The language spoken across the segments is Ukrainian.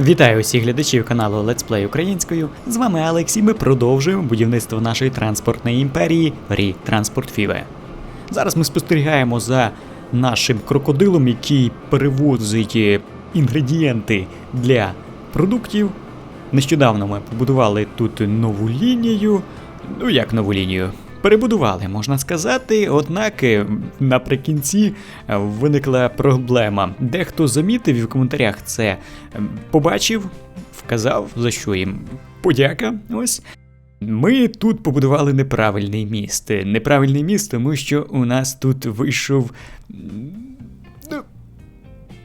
Вітаю усіх глядачів каналу Let's Play українською. З вами Алекс і ми продовжуємо будівництво нашої транспортної імперії Рі Транспорт Фіве. Зараз ми спостерігаємо за нашим крокодилом, який перевозить е, інгредієнти для продуктів. Нещодавно ми побудували тут нову лінію. Ну як нову лінію? Перебудували, можна сказати, однак е, наприкінці е, виникла проблема. Дехто замітив і в коментарях це е, побачив, вказав, за що їм подяка. Ось. Ми тут побудували неправильний міст. Неправильний міст, тому що у нас тут вийшов. Ну,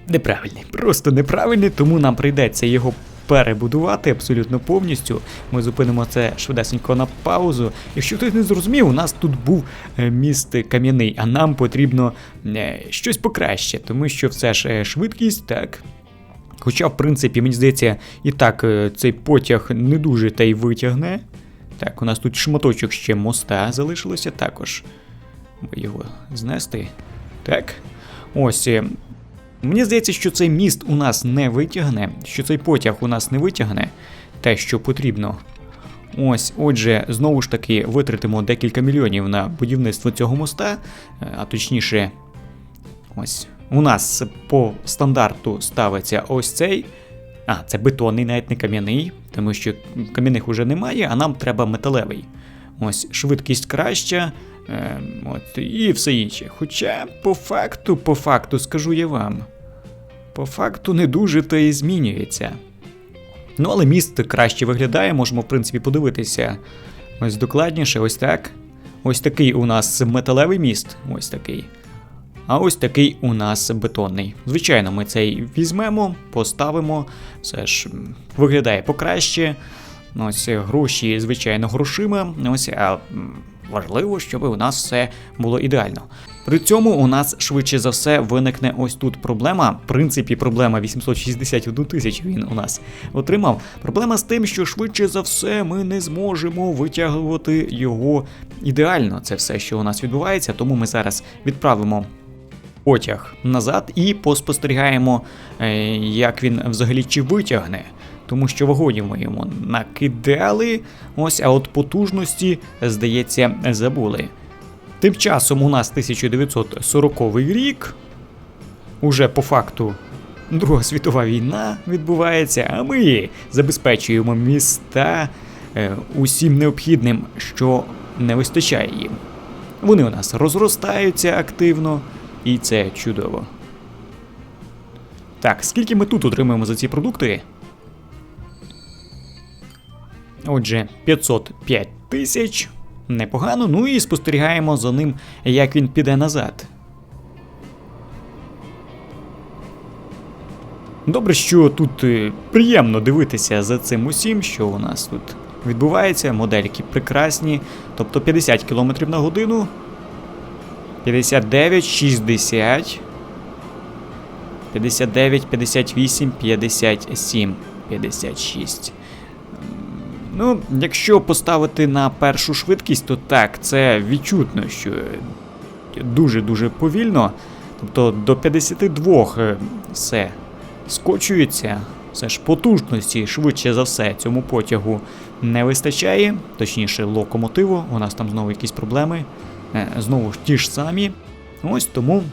неправильний, просто неправильний, тому нам прийдеться його перебудувати абсолютно повністю. Ми зупинимо це швидесенько на паузу. Якщо хтось не зрозумів, у нас тут був е, міст кам'яний, а нам потрібно е, щось покраще, тому що все ж е, швидкість, так. Хоча, в принципі, мені здається, і так цей потяг не дуже та й витягне. Так, у нас тут шматочок ще моста залишилося також. Би його знести. Так. Ось. Мені здається, що цей міст у нас не витягне, що цей потяг у нас не витягне те, що потрібно. Ось, отже, знову ж таки, витратимо декілька мільйонів на будівництво цього моста, е, а точніше, ось у нас по стандарту ставиться ось цей. А, це бетонний, навіть не кам'яний, тому що кам'яних уже немає, а нам треба металевий. Ось швидкість краща, е, от, і все інше. Хоча, по факту, по факту, скажу я вам, по факту не дуже то і змінюється. Ну, але міст краще виглядає, можемо, в принципі, подивитися. Ось докладніше, ось так. Ось такий у нас металевий міст, ось такий. А ось такий у нас бетонний. Звичайно, ми цей візьмемо, поставимо. Все ж виглядає покраще. Ось гроші, звичайно, грошима. Ось, а важливо, щоб у нас все було ідеально. При цьому у нас швидше за все виникне ось тут проблема. В принципі, проблема 861 тисяч він у нас отримав. Проблема з тим, що швидше за все ми не зможемо витягувати його ідеально. Це все, що у нас відбувається, тому ми зараз відправимо потяг назад і поспостерігаємо, е, як він взагалі чи витягне. Тому що вагонів ми йому накидали, ось, а от потужності, здається, забули. Тим часом у нас 1940 рік, уже по факту Друга світова війна відбувається, а ми забезпечуємо міста е, усім необхідним, що не вистачає їм. Вони у нас розростаються активно, і це чудово. Так, скільки ми тут отримуємо за ці продукти? Отже, 505 тисяч. Непогано. Ну і спостерігаємо за ним, як він піде назад. Добре, що тут е, приємно дивитися за цим усім, що у нас тут відбувається. Модельки прекрасні. Тобто 50 км на годину. 59, 60. 59, 58, 57, 56. Ну, якщо поставити на першу швидкість, то так, це відчутно, що дуже-дуже повільно. Тобто до 52 е, все скочується. Все ж потужності швидше за все цьому потягу не вистачає, точніше, локомотиву. У нас там знову якісь проблеми. Е, Знову ж ті ж самі. Ось тому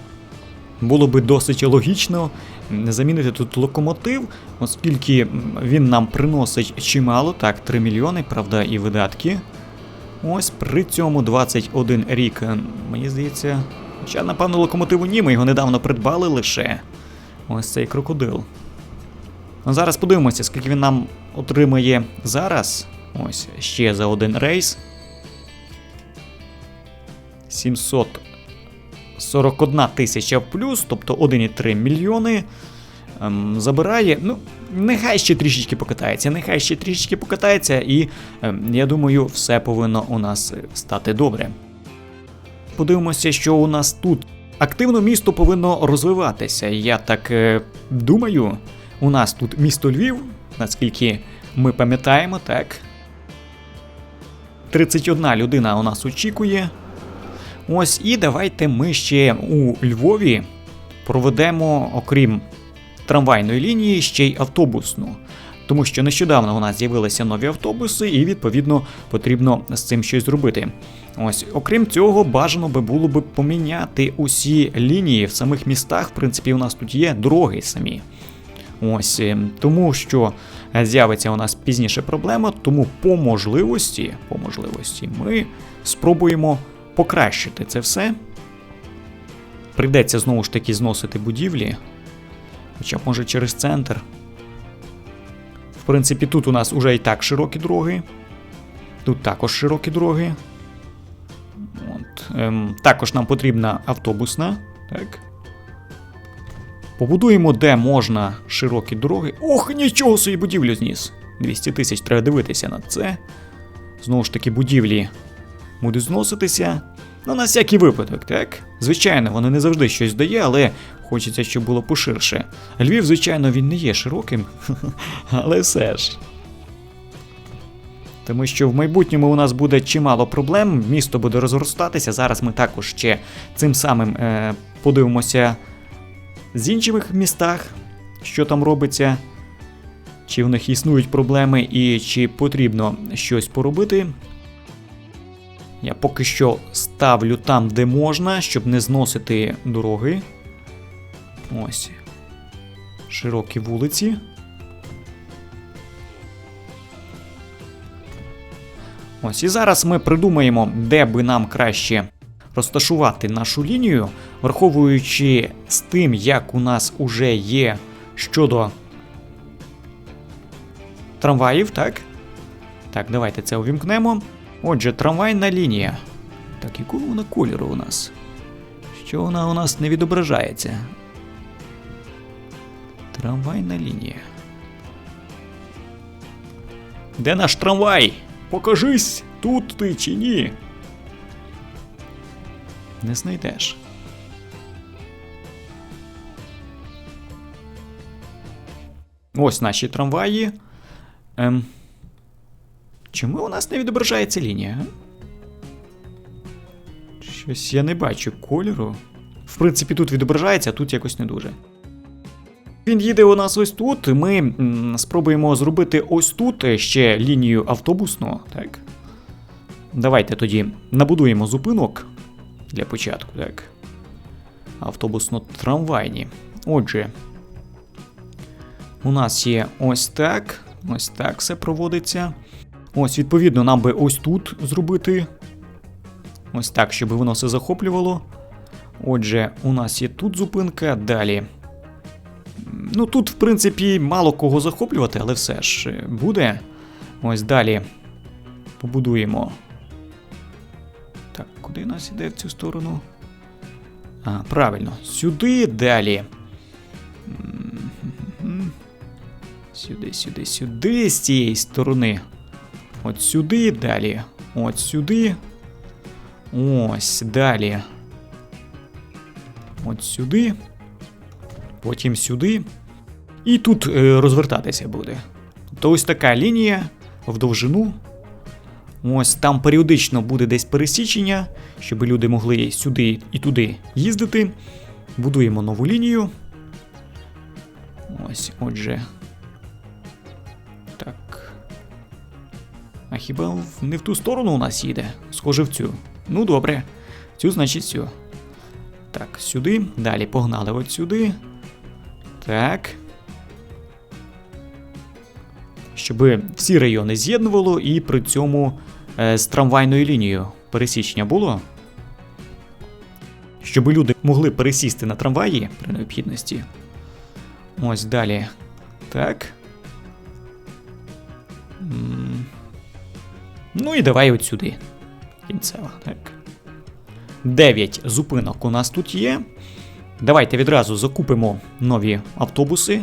було би досить логічно замінити тут локомотив, оскільки він нам приносить чимало, так, 3 мільйони, правда, і видатки. Ось при цьому 21 рік, мені здається. Хоча, напевно, локомотиву ні, ми його недавно придбали лише. Ось цей крокодил. Ну, зараз подивимося, скільки він нам отримає зараз. Ось ще за один рейс. 741 тисяча плюс, тобто 1,3 мільйони. Ем, забирає. Ну, нехай ще трішечки покатається, нехай ще трішечки покатається, і ем, я думаю, все повинно у нас стати добре. Подивимося, що у нас тут. Активно місто повинно розвиватися. Я так е, думаю. У нас тут місто Львів, наскільки ми пам'ятаємо, так. 31 людина у нас очікує. Ось і давайте ми ще у Львові проведемо, окрім трамвайної лінії ще й автобусну. Тому що нещодавно у нас з'явилися нові автобуси, і відповідно потрібно з цим щось зробити. Ось, окрім цього, бажано би було би поміняти усі лінії в самих містах. В принципі, у нас тут є дороги самі. Ось е, тому, що з'явиться у нас пізніше проблема, тому по можливості, по можливості ми спробуємо покращити це все. Прийдеться знову ж таки зносити будівлі. Хоча може через центр. В принципі, тут у нас уже і так широкі дороги. Тут також широкі дороги. От, ем, також нам потрібна автобусна. Так. Побудуємо, де можна широкі дороги. Ох, нічого собі будівлю зніс. 200 тисяч треба дивитися на це. Знову ж таки, будівлі будуть зноситися. Ну, на всякий випадок, так? Звичайно, воно не завжди щось дає, але хочеться, щоб було поширше. Львів, звичайно, він не є широким, але все ж. Тому що в майбутньому у нас буде чимало проблем, місто буде розростатися. Зараз ми також ще цим самим е, подивимося з інших містах, що там робиться, чи в них існують проблеми і чи потрібно щось поробити. Я поки що ставлю там, де можна, щоб не зносити дороги. Ось. Широкі вулиці. Ось і зараз ми придумаємо, де би нам краще розташувати нашу лінію, враховуючи з тим, як у нас уже є щодо трамваїв, так? Так, давайте це увімкнемо. Отже, трамвайна лінія. Так, якого вона кольору у нас? Що вона у нас не відображається? Трамвайна лінія. Де наш трамвай? Покажись, тут ти чи ні? Не знайдеш. Ось наші трамваї. Ем. Чому у нас не відображається лінія? Щось я не бачу кольору. В принципі, тут відображається, а тут якось не дуже. Він їде у нас ось тут. Ми спробуємо зробити ось тут ще лінію автобусну. Так. Давайте тоді набудуємо зупинок для початку, так. Автобусно-трамвайні. Отже, у нас є ось так. Ось так все проводиться. Ось, відповідно, нам би ось тут зробити. Ось так, щоб воно все захоплювало. Отже, у нас є тут зупинка, далі. Ну тут, в принципі, мало кого захоплювати, але все ж е, буде. Ось далі. Побудуємо. Так, куди нас іде в цю сторону? А, правильно. Сюди далі. Сюди, сюди, сюди, з цієї сторони. От сюди далі. От сюди. Ось далі. От сюди. Потім сюди. І тут е, розвертатися буде. Тобто ось така лінія в довжину. Ось там періодично буде десь пересічення, щоб люди могли сюди і туди їздити. Будуємо нову лінію. Ось, отже. Так. А хіба не в ту сторону у нас їде? Схоже в цю. Ну добре. Цю, значить, цю. Так, сюди. Далі погнали от сюди. Так. Щоб всі райони з'єднувало і при цьому е, з трамвайною лінією пересічення було. Щоб люди могли пересісти на трамваї при необхідності. Ось далі. Так. Ну і давай от сюди. Кінцева, так. 9 зупинок у нас тут є. Давайте відразу закупимо нові автобуси.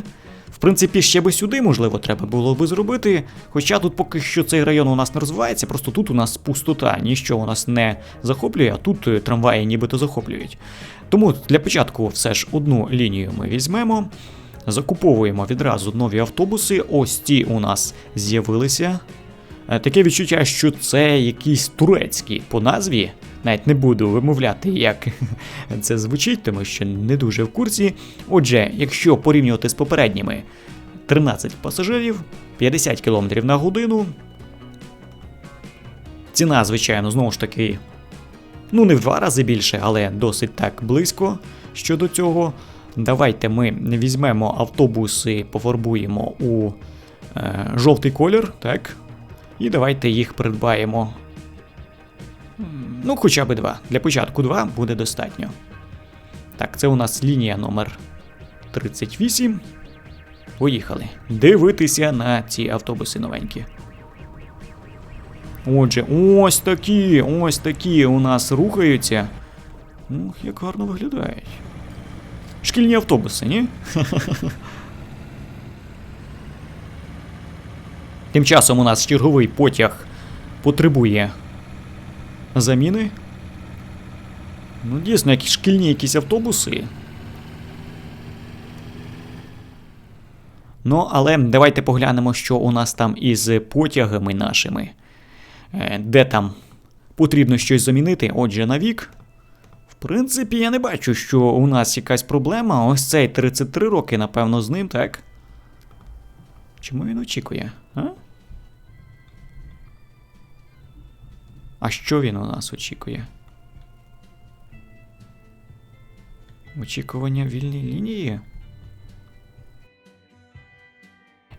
В принципі, ще би сюди, можливо, треба було би зробити. Хоча тут поки що цей район у нас не розвивається, просто тут у нас пустота, ніщо у нас не захоплює, а тут е, трамваї нібито захоплюють. Тому для початку все ж одну лінію ми візьмемо. Закуповуємо відразу нові автобуси. Ось ті у нас з'явилися. Е, Таке відчуття, що це якісь турецькі по назві. навіть не буду вимовляти, як це звучить, тому що не дуже в курсі. Отже, якщо порівнювати з попередніми 13 пасажирів, 50 км на годину. Ціна, звичайно, знову ж таки, ну не в два рази більше, але досить так близько щодо цього. Давайте ми візьмемо автобуси, пофарбуємо у е, жовтий колір, так? І давайте їх придбаємо. Ну, хоча б два. Для початку два буде достатньо. Так, це у нас лінія номер 38. Поїхали. Дивитися на ці автобуси новенькі. Отже, ось такі, ось такі у нас рухаються. Ух, як гарно виглядають. Шкільні автобуси, ні? Тим часом у нас черговий потяг потребує заміни. Ну, дійсно, які шкільні якісь автобуси. Ну, але давайте поглянемо, що у нас там із потягами нашими. Е, Де там потрібно щось замінити. Отже, на вік. В принципі, я не бачу, що у нас якась проблема. Ось цей 33 роки, напевно, з ним, так? Чому він очікує? А? А що він у нас очікує? Очікування вільній лінії?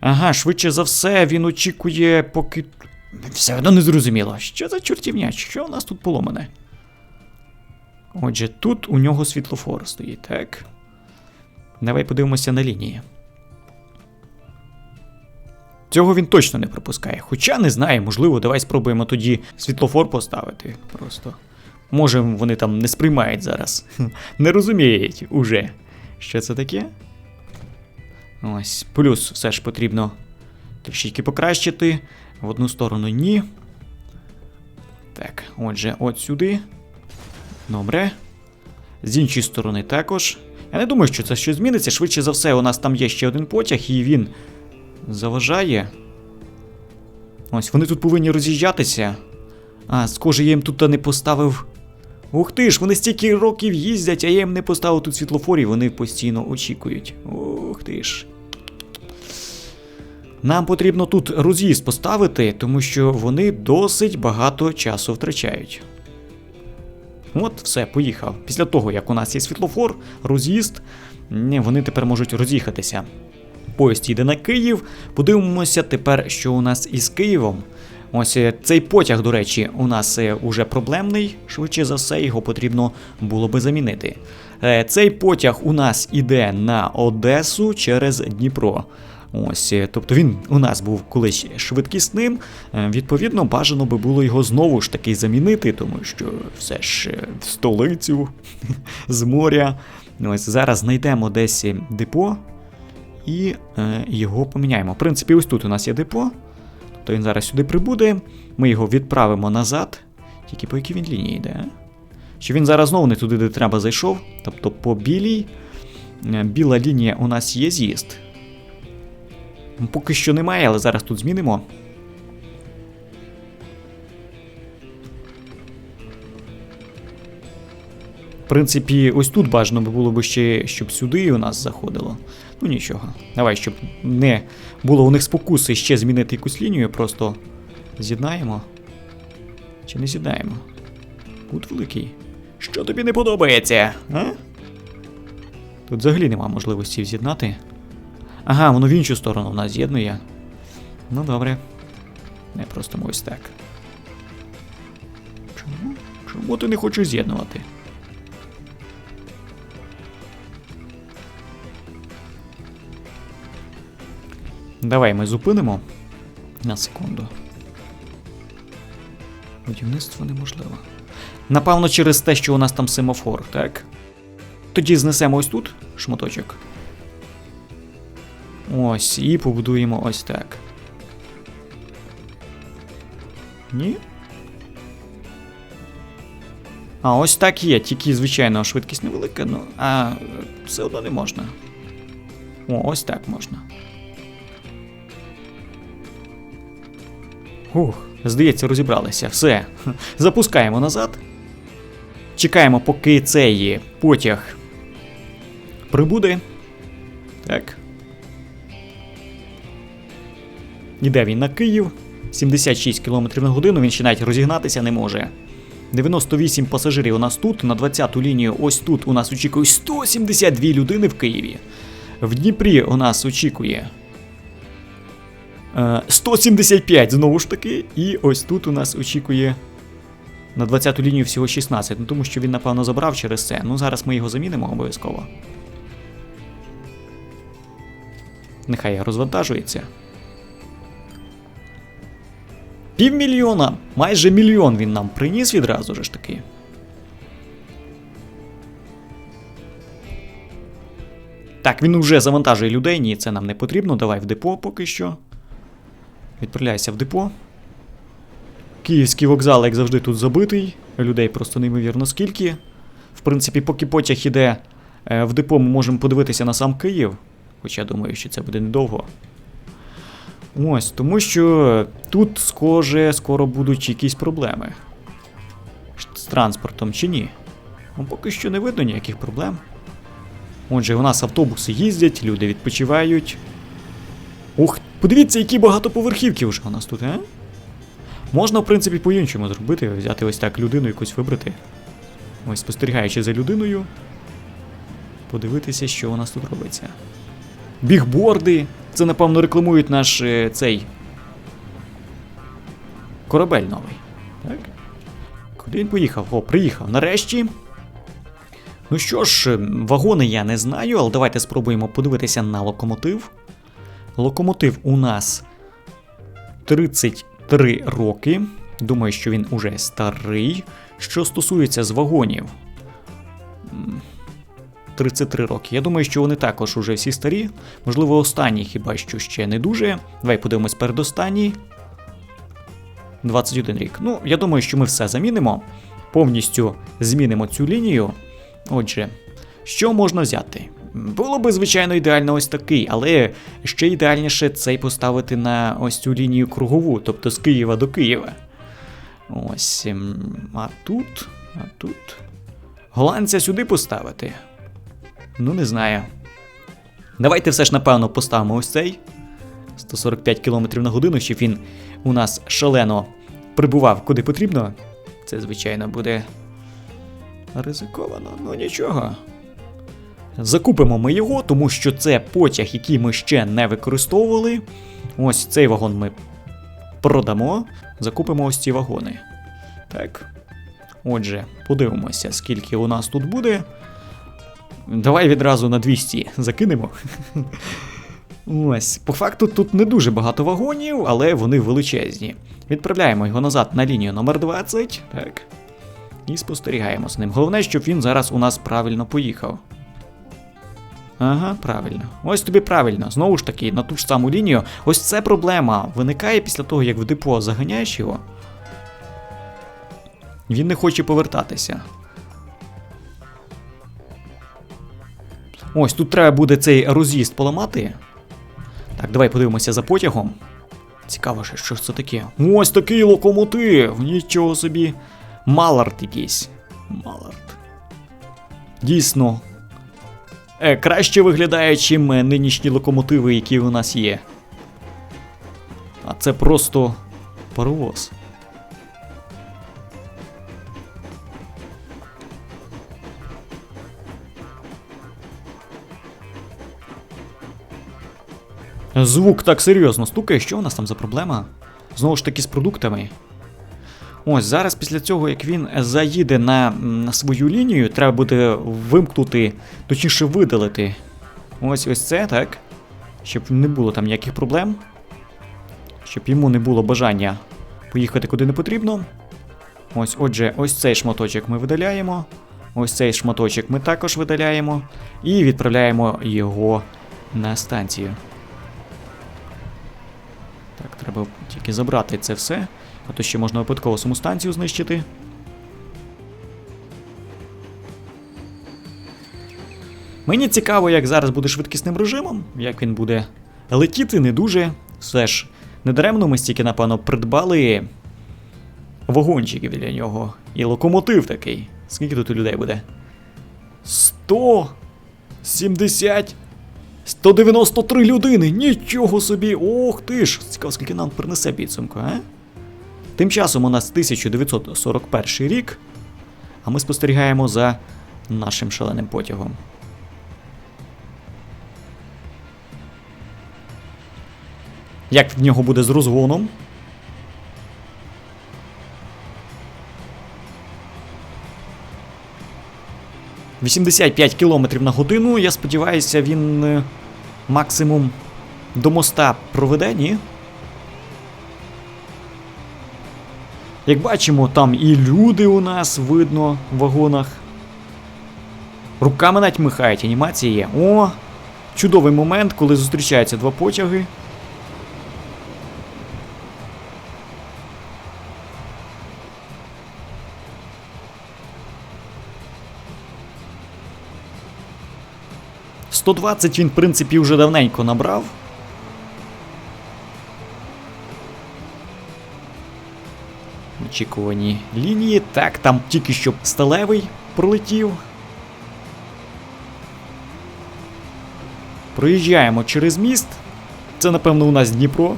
Ага, швидше за все, він очікує, поки. Все одно не зрозуміло. Що за чортівня? Що у нас тут поломане? Отже, тут у нього світлофор стоїть, так? Давай подивимося на лінії. Цього він точно не пропускає. Хоча не знаю, можливо, давай спробуємо тоді світлофор поставити. Просто. Може, вони там не сприймають зараз. Не розуміють уже. Що це таке? Ось, плюс все ж потрібно трішки покращити. В одну сторону ні. Так, отже, от сюди. Добре. З іншої сторони також. Я не думаю, що це щось зміниться. Швидше за все, у нас там є ще один потяг, і він заважає. Ось, вони тут повинні роз'їжджатися. А, схоже, я їм тут не поставив. Ух ти ж, вони стільки років їздять, а я їм не поставив тут світлофор, і вони постійно очікують. Ух ти ж. Нам потрібно тут роз'їзд поставити, тому що вони досить багато часу втрачають. От, все, поїхав. Після того, як у нас є світлофор, роз'їзд, вони тепер можуть роз'їхатися. Поїзд їде на Київ. Подивимося тепер, що у нас із Києвом. Ось е, цей потяг, до речі, у нас е, уже проблемний. Швидше за все, його потрібно було би замінити. Е, Цей потяг у нас іде на Одесу через Дніпро. Ось, тобто він у нас був колись швидкісним. Відповідно, бажано би було його знову ж таки замінити, тому що все ж в столицю з моря. Ось зараз знайдемо десь депо і е, його поміняємо. В принципі, ось тут у нас є депо. Тобто він зараз сюди прибуде. Ми його відправимо назад. Тільки по якій він лінії йде? Чи він зараз знову не туди, де треба зайшов? Тобто по білій. Е, Біла лінія у нас є з'їзд. Поки що немає, але зараз тут змінимо. В принципі, ось тут бажано було б ще, щоб сюди у нас заходило. Ну нічого. Давай, щоб не було у них спокуси ще змінити якусь лінію, просто з'єднаємо. Чи не з'єднаємо? Кут великий. Що тобі не подобається? а? Тут взагалі нема можливості з'єднати. Ага, воно в іншу сторону в нас з'єднує. Ну добре. Не просто ось так. Чому? Чому ти не хочеш з'єднувати? Давай ми зупинимо на секунду. Будівництво неможливо. Напевно, через те, що у нас там семафор, так? Тоді знесемо ось тут шматочок. Ось, і побудуємо ось так. Ні? А, ось так є, тільки, звичайно, швидкість невелика, ну, а все одно не можна. О, ось так можна. Ух, здається, розібралися. Все. Запускаємо назад. Чекаємо, поки цей потяг прибуде. Так. Іде він на Київ. 76 км на годину, він ще навіть розігнатися не може. 98 пасажирів у нас тут, на 20-ту лінію, ось тут у нас очікує 172 людини в Києві. В Дніпрі у нас очікує 175 знову ж таки, і ось тут у нас очікує на 20-ту лінію всього 16, ну тому що він, напевно, забрав через це. Ну зараз ми його замінимо обов'язково. Нехай розвантажується. Півмільйона, майже мільйон він нам приніс відразу ж таки. Так, він уже завантажує людей. Ні, це нам не потрібно. Давай в депо поки що. Відправляйся в депо. Київський вокзал, як завжди, тут забитий. Людей просто неймовірно скільки. В принципі, поки потяг іде е, в депо, ми можемо подивитися на сам Київ. Хоча думаю, що це буде недовго. Ось, тому що тут, схоже, скоро будуть якісь проблеми. З транспортом чи ні? Ну, поки що не видно ніяких проблем. Отже, у нас автобуси їздять, люди відпочивають. Ух, подивіться, які багатоповерхівки вже у нас тут, а? Можна, в принципі, по-іншому зробити, взяти ось так людину якусь вибрати. Ось, спостерігаючи за людиною. Подивитися, що у нас тут робиться. Бігборди. Це, напевно, рекламують наш е, цей. Корабель новий. Так? Куди він поїхав? О, приїхав. Нарешті. Ну що ж, е, вагони я не знаю, але давайте спробуємо подивитися на локомотив. Локомотив у нас 33 роки. Думаю, що він уже старий. Що стосується з вагонів. 33 роки. Я думаю, що вони також уже всі старі. Можливо, останній хіба що ще не дуже. Давай подивимось передостанній. 21 рік. Ну, я думаю, що ми все замінимо. Повністю змінимо цю лінію. Отже, що можна взяти? Було би, звичайно, ідеально ось такий, але ще ідеальніше цей поставити на ось цю лінію кругову, тобто з Києва до Києва. Ось. ем, А тут. А тут. Голландця сюди поставити. Ну, не знаю. Давайте все ж, напевно, поставимо ось цей. 145 км на годину, щоб він у нас шалено прибував куди потрібно. Це, звичайно, буде ризиковано, ну нічого. Закупимо ми його, тому що це потяг, який ми ще не використовували. Ось цей вагон ми продамо. Закупимо ось ці вагони. Так. Отже, подивимося, скільки у нас тут буде. Давай відразу на 200 закинемо. Ось, по факту тут не дуже багато вагонів, але вони величезні. Відправляємо його назад на лінію номер 20. Так. І спостерігаємо з ним. Головне, щоб він зараз у нас правильно поїхав. Ага, правильно. Ось тобі правильно. Знову ж таки, на ту ж саму лінію. Ось це проблема виникає після того, як в депо заганяєш його. Він не хоче повертатися. Ось тут треба буде цей роз'їзд поламати. Так, давай подивимося за потягом. Цікаво, ще, що ж це таке. Ось такий локомотив! Нічого собі. Малард якийсь. Малард. Дійсно. Е, краще виглядає, чим е, нинішні локомотиви, які у нас є. А це просто паровоз. Звук так серйозно стукає, що у нас там за проблема? Знову ж таки з продуктами. Ось зараз після цього, як він заїде на, на свою лінію, треба буде вимкнути, точніше видалити. Ось ось це, так? Щоб не було там ніяких проблем. Щоб йому не було бажання поїхати куди не потрібно. Ось, отже, ось цей шматочок ми видаляємо. Ось цей шматочок ми також видаляємо. І відправляємо його на станцію. Так, треба тільки забрати це все, а то ще можна випадково саму станцію знищити. Мені цікаво, як зараз буде швидкісним режимом, як він буде летіти не дуже. Все ж, недаремно ми стільки, напевно, придбали вагончиків для нього. І локомотив такий. Скільки тут людей буде? 170. 193 людини! Нічого собі! Ох ти ж! Цікаво, скільки нам принесе підсумку, а? Тим часом у нас 1941 рік, а ми спостерігаємо за нашим шаленим потягом. Як в нього буде з розгоном? «85 км на годину. Я сподіваюся, він е, максимум до моста проведе, ні? Як бачимо, там і люди у нас видно в вагонах. Руками навіть михають, анімація є. О! Чудовий момент, коли зустрічаються два потяги. «120» він, в принципі, вже давненько набрав. Очікувані лінії. Так, там тільки що сталевий пролетів. Проїжджаємо через міст. Це, напевно, у нас Дніпро.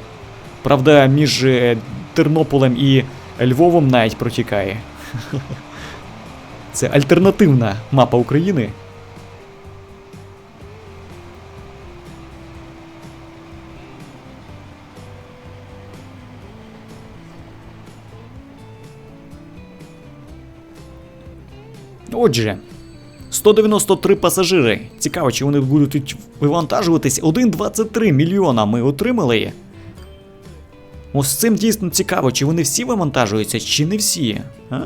Правда, між е, Тернополем і Львовом навіть протікає. Це альтернативна мапа України. Отже, 193 пасажири. Цікаво, чи вони будуть тут вивантажуватись. 1,23 мільйона ми отримали. Ось цим дійсно цікаво, чи вони всі вивантажуються, чи не всі. А?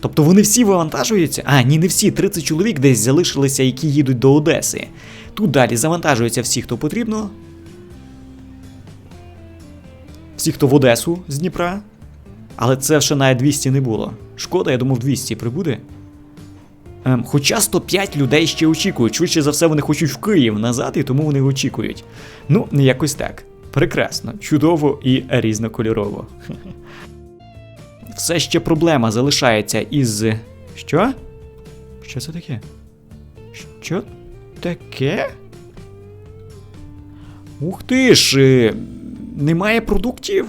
Тобто вони всі вивантажуються? А, ні, не всі. 30 чоловік десь залишилися, які їдуть до Одеси. Тут далі завантажуються всі, хто потрібно. Всі, хто в Одесу з Дніпра. Але це ще навіть 200 не було. Шкода, я думав, 200 прибуде. Ем, хоча 105 людей ще очікують. Швидше за все, вони хочуть в Київ назад, і тому вони очікують. Ну, якось так. Прекрасно, чудово і різнокольорово. Все ще проблема залишається із. Що? Що це таке? Що таке? Ух ти ж! е, Немає продуктів?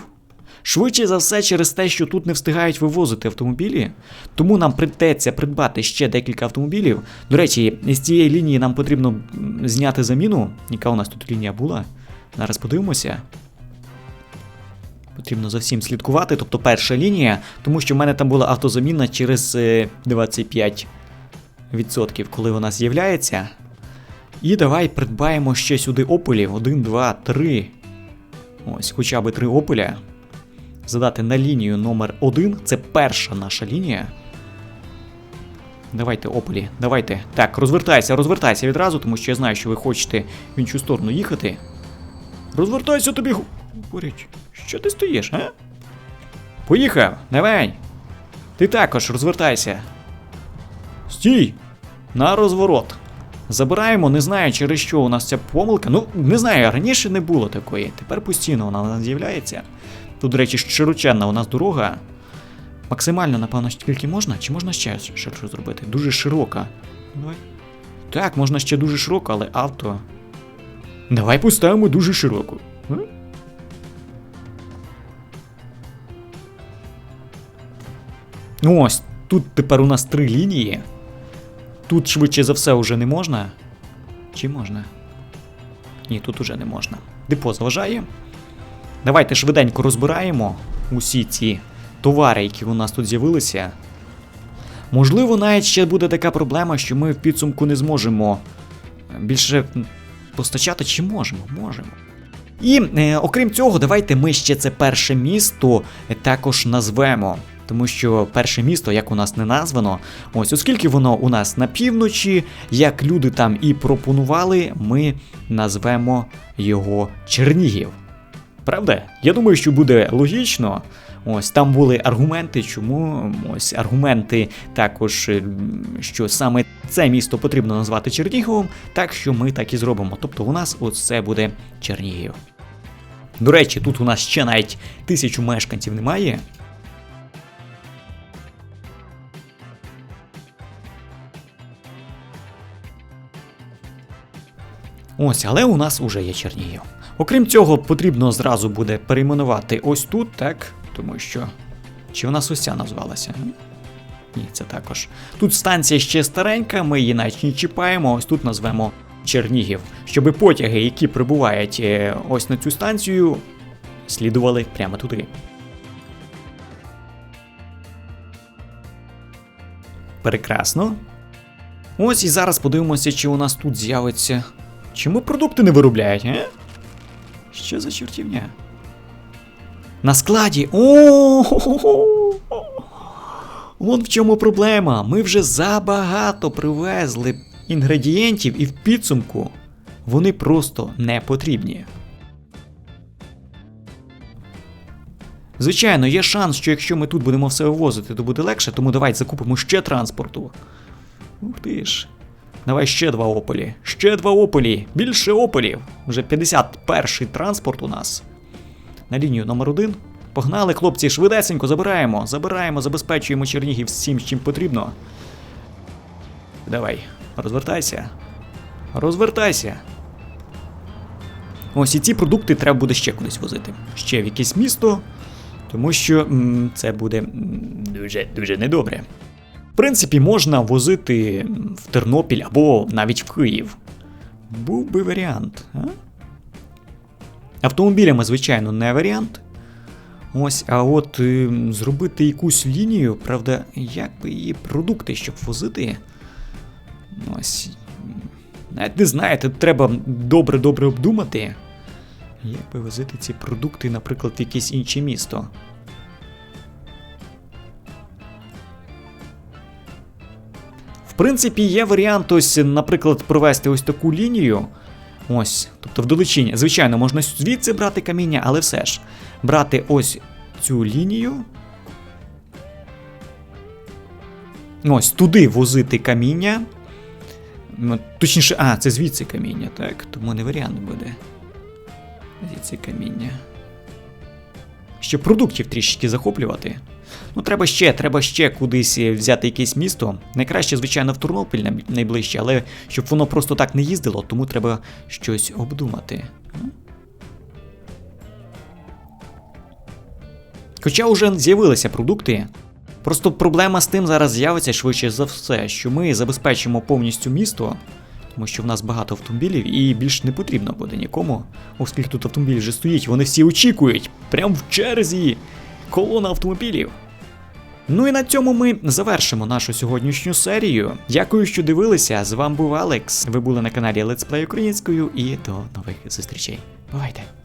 Швидше за все, через те, що тут не встигають вивозити автомобілі, тому нам придеться придбати ще декілька автомобілів. До речі, з цієї лінії нам потрібно зняти заміну. Яка у нас тут лінія була? Зараз подивимося. Потрібно за всім слідкувати, тобто перша лінія, тому що в мене там була автозаміна через е, 25%, коли вона з'являється. І давай придбаємо ще сюди опелів. 1, 2, 3. Ось, хоча б 3 опеля задати на лінію номер 1 Це перша наша лінія. Давайте, опелі, давайте. Так, розвертайся, розвертайся відразу, тому що я знаю, що ви хочете в іншу сторону їхати. Розвертайся тобі. гу- що ти стоїш, а? Поїхав, давай. Ти також розвертайся. Стій! На розворот. Забираємо, не знаю, через що у нас ця помилка. Ну, не знаю, раніше не було такої. Тепер постійно вона з'являється. Тут, до речі, широченна у нас дорога. Максимально, напевно, скільки можна? Чи можна ще ширше зробити? Дуже широка. Давай. Так, можна ще дуже широко, але авто. Давай поставимо дуже широку. Ось, тут тепер у нас три лінії. Тут швидше за все вже не можна. Чи можна? Ні, тут уже не можна. Депо заважає. Давайте швиденько розбираємо усі ці товари, які у нас тут з'явилися. Можливо, навіть ще буде така проблема, що ми в підсумку не зможемо більше постачати, чи можемо? Можемо. І е, окрім цього, давайте ми ще це перше місто також назвемо. Тому що перше місто, як у нас не названо, ось оскільки воно у нас на півночі, як люди там і пропонували, ми назвемо його Чернігів правда? Я думаю, що буде логічно. Ось там були аргументи, чому ось аргументи також, е, що саме це місто потрібно назвати Черніговом, так що ми так і зробимо. Тобто у нас оце буде Чернігів. До речі, тут у нас ще навіть тисячу мешканців немає. Ось, але у нас уже є Чернігів. Окрім цього, потрібно зразу буде перейменувати ось тут, так? Тому що. Чи вона ось ця назвалася? Ні, це також. Тут станція ще старенька, ми її навіть не чіпаємо, ось тут назвемо Чернігів, щоб потяги, які прибувають е, ось на цю станцію, слідували прямо туди. Прекрасно. Ось і зараз подивимося, чи у нас тут з'явиться. Чому продукти не виробляють, а? Що за чортівня? На складі. О! Вон в чому проблема. Ми вже забагато привезли інгредієнтів, і в підсумку вони просто не потрібні. Звичайно, є шанс, що якщо ми тут будемо все вивозити, то буде легше, тому давайте закупимо ще транспорту. Ух ти ж. Давай ще два ополі. Ще два ополі. Більше ополів. Вже 51 транспорт у нас. На лінію номер один. Погнали, хлопці, швидесенько забираємо. Забираємо, забезпечуємо Чернігів всім, чим потрібно. Давай, розвертайся. Розвертайся. Ось і ці продукти треба буде ще кудись возити. Ще в якесь місто, тому що м, це буде м, дуже дуже недобре. Принципі, можна возити в Тернопіль або навіть в Київ. Був би варіант, а? Автомобілями, звичайно, не варіант. Ось, а от е, зробити якусь лінію, правда, як би її продукти, щоб возити. Ось. Навіть не знаєте, треба добре-добре обдумати. Як би возити ці продукти, наприклад, в якесь інше місто. Принципі, є варіант ось, наприклад, провести ось таку лінію. Ось, тобто вдалечінь. Звичайно, можна звідси брати каміння, але все ж. Брати ось цю лінію. Ось туди возити каміння. Точніше, а, це звідси каміння, так? Тому не варіант буде. Звідси каміння. Щоб продуктів трішки захоплювати. Ну, треба ще, треба ще кудись е, взяти якесь місто. Найкраще, звичайно, в Тернопіль найближче, але щоб воно просто так не їздило, тому треба щось обдумати. Хоча вже з'явилися продукти. Просто проблема з тим зараз з'явиться швидше за все, що ми забезпечимо повністю місто, тому що в нас багато автомобілів і більш не потрібно буде нікому, оскільки тут автомобілі вже стоїть, вони всі очікують, прямо в черзі, колона автомобілів. Ну і на цьому ми завершимо нашу сьогоднішню серію. Дякую, що дивилися. З вами був Алекс. Ви були на каналі Let's Play українською і до нових зустрічей. Бувайте!